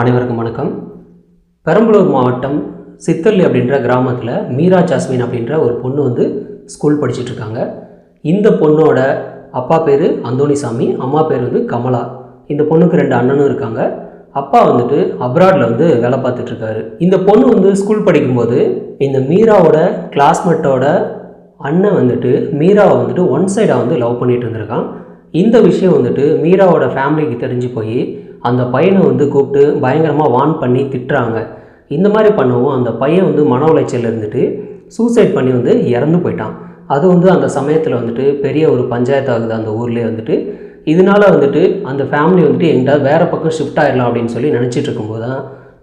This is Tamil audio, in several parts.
அனைவருக்கும் வணக்கம். பெரம்பலூர் மாவட்டம் சித்தல்லி அப்படின்ற கிராமத்தில் மீரா ஜாஸ்மின் அப்படின்ற ஒரு பொண்ணு வந்து ஸ்கூல் படிச்சிட்டு இருக்காங்க. இந்த பொண்ணோட அப்பா பேர் அந்தோணிசாமி அம்மா பேர் வந்து கமலா. இந்த பொண்ணுக்கு ரெண்டு அண்ணனும் இருக்காங்க. அப்பா வந்துட்டு அப்ராடில் வந்து வேலை பார்த்துட்ருக்காரு இந்த பொண்ணு வந்து ஸ்கூல் படிக்கும்போது இந்த மீராவோட கிளாஸ்மேட்டோட அண்ணன் வந்துட்டு மீராவை வந்துட்டு ஒன் சைடாக வந்து லவ் பண்ணிகிட்டு இருந்திருக்கான். இந்த விஷயம் வந்துட்டு மீராவோட ஃபேமிலிக்கு தெரிஞ்சு போய் அந்த பையனை வந்து கூப்பிட்டு பயங்கரமாக வார்ன் பண்ணி திட்டுறாங்க. இந்த மாதிரி பண்ணவும் அந்த பையன் வந்து மன உளைச்சல் இருந்துட்டு சூசைட் பண்ணி வந்து இறந்து போயிட்டான். அது வந்து அந்த சமயத்தில் வந்துட்டு பெரிய ஒரு பஞ்சாயத்து ஆகுது அந்த ஊர்லேயே வந்துட்டு. இதனால வந்துட்டு அந்த ஃபேமிலி வந்துட்டு எங்கிட்ட வேறு பக்கம் ஷிஃப்ட் ஆகிடலாம் அப்படின்னு சொல்லி நினச்சிட்டு இருக்கும்போது தான்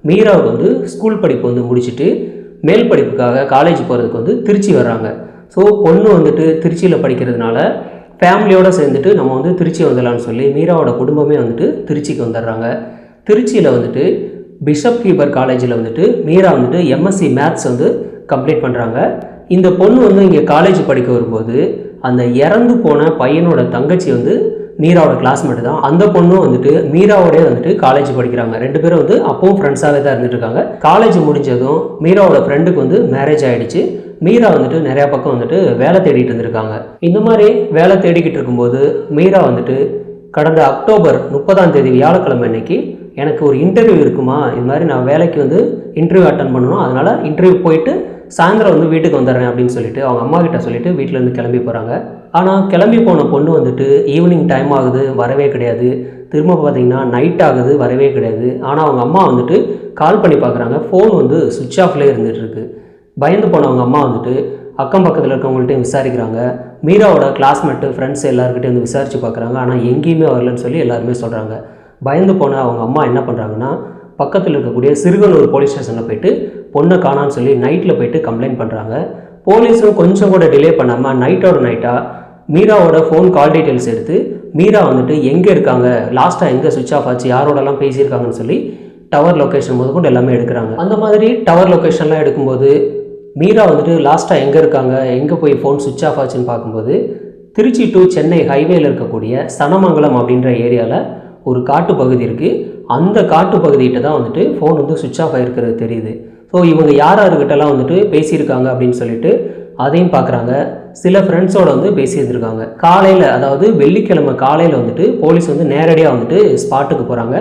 மீராவுக்கு வந்து ஸ்கூல் படிப்பு வந்து முடிச்சுட்டு மேல் படிப்புக்காக காலேஜ் போகிறதுக்கு வந்து திருச்சி வர்றாங்க. ஸோ பொண்ணு வந்துட்டு திருச்சியில் படிக்கிறதுனால ஃபேமிலியோடு சேர்ந்துட்டு நம்ம வந்து திருச்சி வந்துடலாம்னு சொல்லி மீராவோட குடும்பமே வந்துட்டு திருச்சிக்கு வந்துடுறாங்க. திருச்சியில் வந்துட்டு பிஷப் கீபர் காலேஜில் வந்துட்டு மீரா வந்துட்டு எம்எஸ்சி மேத்ஸ் வந்து கம்ப்ளீட் பண்ணுறாங்க இந்த பொண்ணு வந்து இங்கே காலேஜ் படிக்க வரும்போது அந்த இறந்து போன பையனோட தங்கச்சி வந்து மீராவோட கிளாஸ்மேட் தான். அந்த பொண்ணும் வந்துட்டு மீராவோடய வந்துட்டு காலேஜ் படிக்கிறாங்க. ரெண்டு பேரும் வந்து அப்பவும் ஃப்ரெண்ட்ஸாகவே தான் இருந்துட்டு இருக்காங்க. காலேஜ் முடிஞ்சதும் மீராவோட ஃப்ரெண்டுக்கு வந்து மேரேஜ் ஆகிடுச்சு மீரா வந்துட்டு நிறையா பக்கம் வந்துட்டு வேலை தேடிட்டு இருந்திருக்காங்க. இந்த மாதிரி வேலை தேடிக்கிட்டு இருக்கும்போது மீரா வந்துட்டு கடந்த அக்டோபர் முப்பதாம் தேதி வியாழக்கிழமை அன்னைக்கு எனக்கு ஒரு இன்டர்வியூ இருக்குமா? இது மாதிரி நான் வேலைக்கு வந்து இன்டர்வியூ அட்டன் பண்ணணும். அதனால் இன்டர்வியூ போயிட்டு சாயந்தரம் வந்து வீட்டுக்கு வந்துடுறேன் அப்படின்னு சொல்லிட்டு அவங்க அம்மா கிட்ட சொல்லிட்டு வீட்டிலேருந்து கிளம்பி போகிறாங்க ஆனால் கிளம்பி போன பொண்ணு வந்துட்டு ஈவினிங் டைம் ஆகுது வரவே கிடையாது. திரும்ப பார்த்தீங்கன்னா நைட் ஆகுது வரவே கிடையாது. ஆனால் அவங்க அம்மா வந்துட்டு கால் பண்ணி பார்க்குறாங்க. ஃபோன் வந்து சுவிட்ச் ஆஃப்லேயே இருந்துட்டு பயந்து போனவங்க அம்மா வந்துட்டு அக்கம் பக்கத்தில் இருக்கவங்கள்ட்டையும் விசாரிக்கிறாங்க. மீராவோட கிளாஸ்மேட்டு ஃப்ரெண்ட்ஸ் எல்லாருக்கிட்டையும் வந்து விசாரித்து பார்க்குறாங்க ஆனால் எங்கேயுமே வரலன்னு சொல்லி எல்லாருமே சொல்கிறாங்க பயந்து போன அவங்க அம்மா என்ன பண்ணுறாங்கன்னா பக்கத்தில் இருக்கக்கூடிய சிறுகனூர் போலீஸ் ஸ்டேஷனில் போயிட்டு பொண்ணை காணான்னு சொல்லி நைட்டில் போயிட்டு கம்ப்ளைண்ட் பண்ணுறாங்க போலீஸும் கொஞ்சம் கூட டிலே பண்ணாமல் நைட்டோட நைட்டாக மீராவோட ஃபோன் கால் டீட்டெயில்ஸ் எடுத்து மீரா வந்துட்டு எங்கே இருக்காங்க? லாஸ்ட்டாக எங்கே சுவிட்ச் ஆஃப் ஆச்சு? யாரோடலாம் பேசியிருக்காங்கன்னு சொல்லி டவர் லொக்கேஷன் முதற்கொண்டு எல்லாமே எடுக்கிறாங்க. அந்த மாதிரி டவர் லொக்கேஷன்லாம் எடுக்கும்போது மீரா வந்துட்டு லாஸ்ட்டாக எங்கே இருக்காங்க? எங்கே போய் ஃபோன் சுவிட்ச் ஆஃப் ஆச்சுன்னு பார்க்கும்போது திருச்சி டு சென்னை ஹைவேல இருக்கக்கூடிய சனமங்கலம் அப்படின்ற ஏரியாவில் ஒரு காட்டு பகுதி இருக்குது அந்த காட்டு பகுதிகிட்ட தான் வந்துட்டு ஃபோன் வந்து சுவிட்ச் ஆஃப் ஆகிருக்கிறது தெரியுது. ஸோ இவங்க யார் யாருக்கிட்டலாம் வந்துட்டு பேசியிருக்காங்க அப்படின்னு சொல்லிட்டு அதையும் பார்க்குறாங்க. சில ஃப்ரெண்ட்ஸோடு வந்து பேசியிருந்திருக்காங்க. காலையில் அதாவது வெள்ளிக்கிழமை காலையில் வந்துட்டு போலீஸ் வந்து நேரடியாக வந்துட்டு ஸ்பாட்டுக்கு போகிறாங்க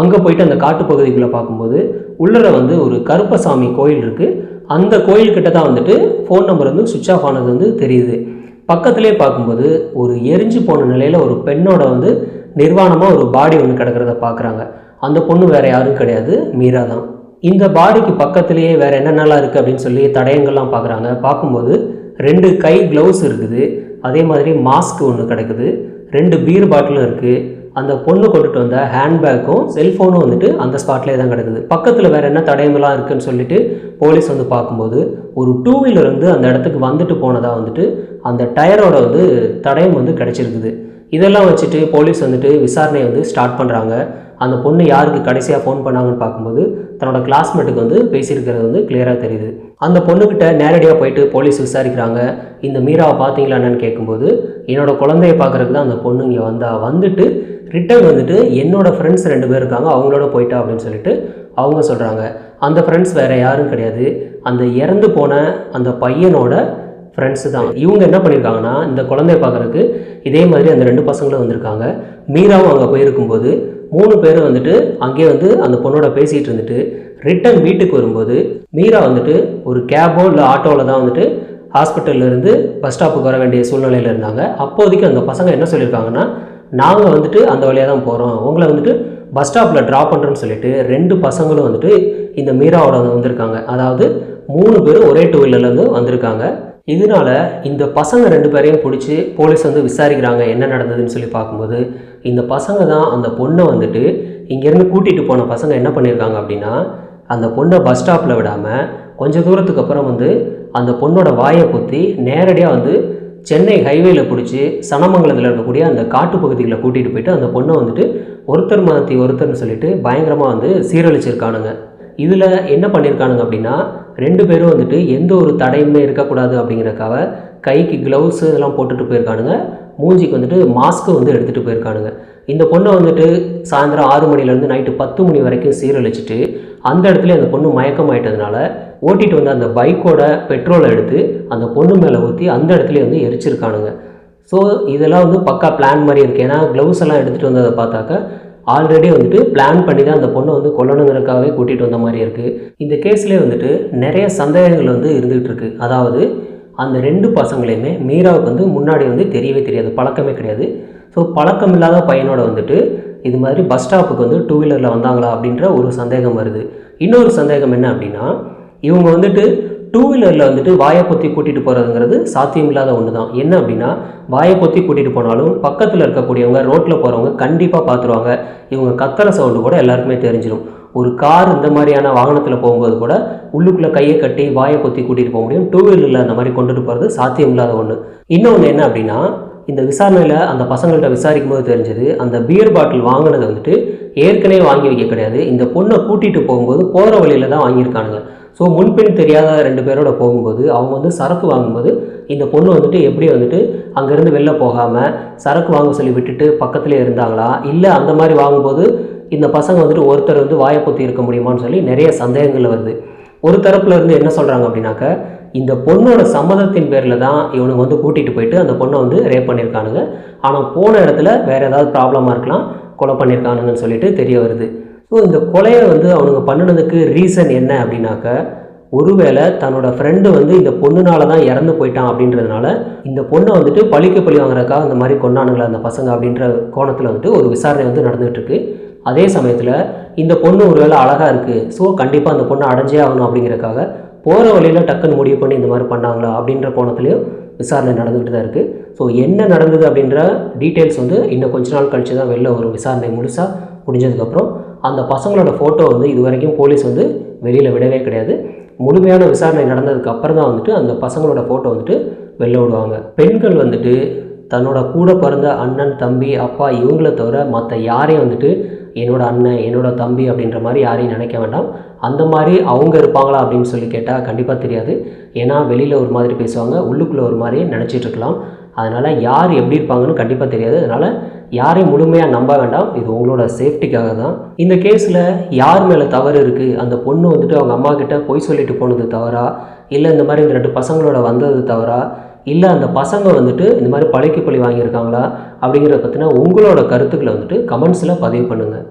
அங்கே போயிட்டு அந்த காட்டுப்பகுதிக்குள்ளே பார்க்கும்போது உள்ளர வந்து ஒரு கருப்பசாமி கோயில் இருக்குது அந்த கோயில்கிட்ட தான் வந்துட்டு ஃபோன் நம்பர் வந்து சுவிட்ச் ஆஃப் ஆனது வந்து தெரியுது. பக்கத்திலே பார்க்கும்போது ஒரு எரிஞ்சு போன நிலையில் ஒரு பெண்ணோட வந்து நிர்வாணமாக ஒரு பாடி ஒன்று கிடக்கிறத பார்க்குறாங்க. அந்த பொண்ணு வேறு யாரும் கிடையாது மீரா தான். இந்த பாடிக்கு பக்கத்திலேயே வேறு என்னென்னலாம் இருக்குது அப்படின்னு சொல்லி தடயங்கள்லாம் பார்க்குறாங்க. பார்க்கும்போது ரெண்டு கை க்ளவுஸ் இருக்குது. அதே மாதிரி மாஸ்க் ஒன்று கிடக்குது. ரெண்டு பீர் பாட்டிலும் இருக்குது அந்த பொண்ணு கொண்டுட்டு வந்த ஹேண்ட்பேக்கும் செல்ஃபோனும் வந்துட்டு அந்த ஸ்பாட்லேயே தான் கிடக்குது. பக்கத்தில் வேறு என்ன தடயங்களாக இருக்குன்னு சொல்லிட்டு போலீஸ் வந்து பார்க்கும்போது ஒரு டூ வீலர் வந்து அந்த இடத்துக்கு வந்துட்டு போனதாக வந்துட்டு அந்த டயரோட வந்து தடயம் வந்து கிடச்சிருக்குது. இதெல்லாம் வச்சுட்டு போலீஸ் வந்துட்டு விசாரணையை வந்து ஸ்டார்ட் பண்ணுறாங்க அந்த பொண்ணு யாருக்கு கடைசியாக ஃபோன் பண்ணாங்கன்னு பார்க்கும்போது தன்னோட கிளாஸ்மேட்டுக்கு வந்து பேசியிருக்கிறது வந்து கிளியராக தெரியுது. அந்த பொண்ணுக்கிட்ட நேரடியாக போயிட்டு போலீஸ் விசாரிக்கிறாங்க. இந்த மீராவை பார்த்தீங்களா என்னன்னு கேட்கும்போது என்னோட குழந்தைய பார்க்குறதுக்கு தான் அந்த பொண்ணு இங்கே வந்தா. வந்துட்டு ரிட்டர்ன் வந்துட்டு என்னோட ஃப்ரெண்ட்ஸ் ரெண்டு பேர் இருக்காங்க. அவங்களோட போயிட்டா அப்படின்னு சொல்லிட்டு அவங்க சொல்கிறாங்க அந்த ஃப்ரெண்ட்ஸ் வேறு யாரும் கிடையாது. அந்த இறந்து போன அந்த பையனோட ஃப்ரெண்ட்ஸு தான். இவங்க என்ன பண்ணியிருக்காங்கன்னா இந்த குழந்தைய பார்க்குறதுக்கு இதே மாதிரி அந்த ரெண்டு பசங்களும் வந்திருக்காங்க. மீராவும் அங்கே போயிருக்கும்போது மூணு பேரும் வந்துட்டு அங்கேயே வந்து அந்த பொண்ணோட பேசிகிட்டு இருந்துட்டு ரிட்டன் வீட்டுக்கு வரும்போது மீரா வந்துட்டு ஒரு கேபோ இல்லை ஆட்டோவில் தான் வந்துட்டு ஹாஸ்பிட்டல்ல இருந்து பஸ் ஸ்டாப்புக்கு வர வேண்டிய சூழ்நிலையில் இருந்தாங்க. அப்போதைக்கு அந்த பசங்க என்ன சொல்லியிருக்காங்கன்னா நாங்கள் வந்துட்டு அந்த வழியாக தான் போகிறோம் உங்களை வந்துட்டு பஸ் ஸ்டாப்பில் ட்ராப் பண்ணுறோன்னு சொல்லிட்டு ரெண்டு பசங்களும் வந்துட்டு இந்த மீராவோட வந்திருக்காங்க. அதாவது மூணு பேரும் ஒரே டூ வீலர்லேருந்து வந்திருக்காங்க. இதனால இந்த பசங்க ரெண்டு பேரையும் பிடிச்சி போலீஸ் வந்து விசாரிக்கிறாங்க என்ன நடந்ததுன்னு சொல்லி பார்க்கும்போது இந்த பசங்க தான் அந்த பொண்ணை வந்துட்டு இங்கேருந்து கூட்டிகிட்டு போன பசங்க என்ன பண்ணியிருக்காங்க அப்படின்னா அந்த பொண்ணை பஸ் ஸ்டாப்பில் விடாமல் கொஞ்சம் தூரத்துக்கு அப்புறம் வந்து அந்த பொண்ணோட வாயை பொத்தி நேரடியாக வந்து சென்னை ஹைவேல பிடிச்சி சனமங்கலத்தில் இருக்கக்கூடிய அந்த காட்டு பகுதிகளை கூட்டிகிட்டு போயிட்டு அந்த பொண்ணை வந்துட்டு ஒருத்தர் மதத்தி ஒருத்தர்னு சொல்லிட்டு பயங்கரமாக வந்து சீரழிச்சிருக்கானுங்க. இதில் என்ன பண்ணியிருக்கானுங்க அப்படின்னா ரெண்டு பேரும் வந்துட்டு எந்த ஒரு தடையுமே இருக்கக்கூடாது அப்படிங்கிறக்காக கைக்கு க்ளவுஸ் இதெல்லாம் போட்டுட்டு போயிருக்கானுங்க. மூஞ்சிக்கு வந்துட்டு மாஸ்க்கு வந்து எடுத்துகிட்டு போயிருக்கானுங்க. இந்த பொண்ணை வந்துட்டு சாயந்தரம் ஆறு மணிலேருந்து நைட்டு பத்து மணி வரைக்கும் சீரழிச்சிட்டு அந்த இடத்துல அந்த பொண்ணு மயக்கம் ஆயிட்டதுனால ஓட்டிட்டு வந்த அந்த பைக்கோட பெட்ரோலை எடுத்து அந்த பொண்ணு மேலே ஊற்றி அந்த இடத்துல வந்து எரிச்சிருக்கானுங்க. ஸோ இதெல்லாம் வந்து பக்கா பிளான் மாதிரி இருக்குது ஏன்னா க்ளவுஸ் எல்லாம் எடுத்துகிட்டு வந்ததை பார்த்தாக்க ஆல்ரெடி வந்துட்டு பிளான் பண்ணி தான் அந்த பொண்ணை வந்து கொல்லணுங்கிறதுக்காகவே கூட்டிகிட்டு வந்த மாதிரி இருக்குது இந்த கேஸ்லேயே வந்துட்டு நிறைய சந்தேகங்கள் வந்து இருந்துகிட்டு இருக்கு. அதாவது அந்த ரெண்டு பசங்களையுமே மீராவுக்கு வந்து முன்னாடி வந்து தெரியவே தெரியாது. பழக்கமே கிடையாது. ஸோ பழக்கம் இல்லாத பையனோட வந்துட்டு இது மாதிரி பஸ் ஸ்டாப்புக்கு வந்து டூ வீலரில் வந்தாங்களா அப்படின்ற ஒரு சந்தேகம் வருது. இன்னொரு சந்தேகம் என்ன அப்படின்னா இவங்க வந்துட்டு டூ வீலரில் வந்துட்டு வாயை பொத்தி கூட்டிகிட்டு போகிறதுங்கிறது சாத்தியமில்லாத ஒன்று தான் என்ன அப்படின்னா வாயை பொத்தி கூட்டிகிட்டு போனாலும் பக்கத்தில் இருக்கக்கூடியவங்க ரோட்டில் போகிறவங்க கண்டிப்பாக பார்த்துருவாங்க இவங்க கத்தரை சவுண்டு கூட எல்லாருக்குமே தெரிஞ்சிடும் ஒரு கார் இந்த மாதிரியான வாகனத்தில் போகும்போது கூட உள்ளுக்குள்ளே கையை கட்டி வாயை பொத்தி கூட்டிகிட்டு போக முடியும். டூ வீலரில் அந்த மாதிரி கொண்டுட்டு போகிறது சாத்தியமில்லாத ஒன்று இன்னொன்று என்ன அப்படின்னா இந்த விசாரணையில் அந்த பசங்கள்கிட்ட விசாரிக்கும் போது தெரிஞ்சது அந்த பியர் பாட்டில் வாங்கினது வந்துட்டு ஏற்கனவே வாங்கி வைக்க கிடையாது. இந்த பொண்ணை கூட்டிகிட்டு போகும்போது போகிற வழியில் தான் வாங்கியிருக்கானுங்க. ஸோ முன்பின் தெரியாத ரெண்டு பேரோட போகும்போது அவங்க வந்து சரக்கு வாங்கும்போது இந்த பொண்ணு வந்துட்டு எப்படி வந்துட்டு அங்கேருந்து வெளில போகாமல் சரக்கு வாங்க சொல்லி விட்டுட்டு பக்கத்துலேயே இருந்தாங்களா? இல்லை அந்த மாதிரி வாங்கும்போது இந்த பசங்க வந்துட்டு ஒருத்தர் வந்து வாயை பொத்தி இருக்க முடியுமான்னு சொல்லி நிறைய சந்தேகங்கள் வருது. ஒரு தரப்புலேருந்து என்ன சொல்கிறாங்க அப்படின்னாக்க இந்த பொண்ணோட சம்மதத்தின் பேரில் தான் இவனுங்க வந்து கூட்டிகிட்டு போயிட்டு அந்த பொண்ணை வந்து ரேப் பண்ணியிருக்கானுங்க ஆனால் போன இடத்துல வேறு ஏதாவது ப்ராப்ளமாக இருக்கலாம் கொலை பண்ணியிருக்கானுங்கன்னு சொல்லிட்டு தெரிய வருது. ஸோ இந்த கொலையை வந்து அவனுங்க பண்ணினதுக்கு ரீசன் என்ன அப்படின்னாக்க ஒருவேளை தன்னோட ஃப்ரெண்டு வந்து இந்த பொண்ணுனால தான் இறந்து போயிட்டான் அப்படின்றதுனால இந்த பொண்ணை வந்துட்டு பழிக்க பழி வாங்குறதுக்காக அந்த மாதிரி கொண்டானுங்களா அந்த பசங்க அப்படின்ற கோணத்தில் வந்துட்டு ஒரு விசாரணை வந்து நடந்துகிட்ருக்கு அதே சமயத்தில் இந்த பொண்ணு ஒருவேளை அழகாக இருக்குது ஸோ கண்டிப்பாக அந்த பொண்ணை அடைஞ்சே ஆகணும் அப்படிங்கிறக்காக போகிற வழியில் டக்குன்னு முடிவு பண்ணி இந்த மாதிரி பண்ணாங்களா அப்படின்ற கோணத்துலையும் விசாரணை நடந்துக்கிட்டு தான் இருக்குது ஸோ என்ன நடந்தது அப்படின்ற டீட்டெயில்ஸ் வந்து இன்னும் கொஞ்ச நாள் கழித்து தான் வெளில ஒரு விசாரணை முழுசாக முடிஞ்சதுக்கப்புறம் அந்த பசங்களோட ஃபோட்டோ வந்து இது வரைக்கும் போலீஸ் வந்து வெளியில் விடவே கிடையாது. முழுமையான விசாரணை நடந்ததுக்கு அப்புறம் தான் வந்துட்டு அந்த பசங்களோட ஃபோட்டோ வந்துட்டு வெளில விடுவாங்க. பெண்கள் வந்துட்டு தன்னோட கூட பிறந்த அண்ணன் தம்பி அப்பா இவங்கள தவிர மற்ற யாரையும் வந்துட்டு என்னோட அண்ணன் என்னோட தம்பி அப்படின்ற மாதிரி யாரையும் நினைக்க வேண்டாம். அந்த மாதிரி அவங்க இருப்பாங்களா அப்படின்னு சொல்லி கேட்டால் கண்டிப்பாக தெரியாது. ஏன்னா வெளியில் ஒரு மாதிரி பேசுவாங்க உள்ளுக்குள்ளே ஒரு மாதிரி நினச்சிட்டு இருக்கலாம். அதனால் யார் எப்படி இருப்பாங்கன்னு கண்டிப்பாக தெரியாது. அதனால் யாரையும் முழுமையாக நம்ப வேண்டாம். இது உங்களோட சேஃப்டிக்காக தான். இந்த கேஸில் யார் மேலே தவறு இருக்குது அந்த பொண்ணு வந்துட்டு அவங்க அம்மா கிட்ட பொய் சொல்லிட்டு போனது தவறா? இல்லை இந்த மாதிரி இந்த ரெண்டு பசங்களோட வந்தது தவறா? இல்லை அந்த பசங்க வந்துட்டு இந்த மாதிரி பழிக்கு பழி வாங்கியிருக்காங்களா அப்படிங்கிறத பற்றின உங்களோட கருத்துக்களை வந்துட்டு கமெண்ட்ஸில் பதிவு பண்ணுங்கள்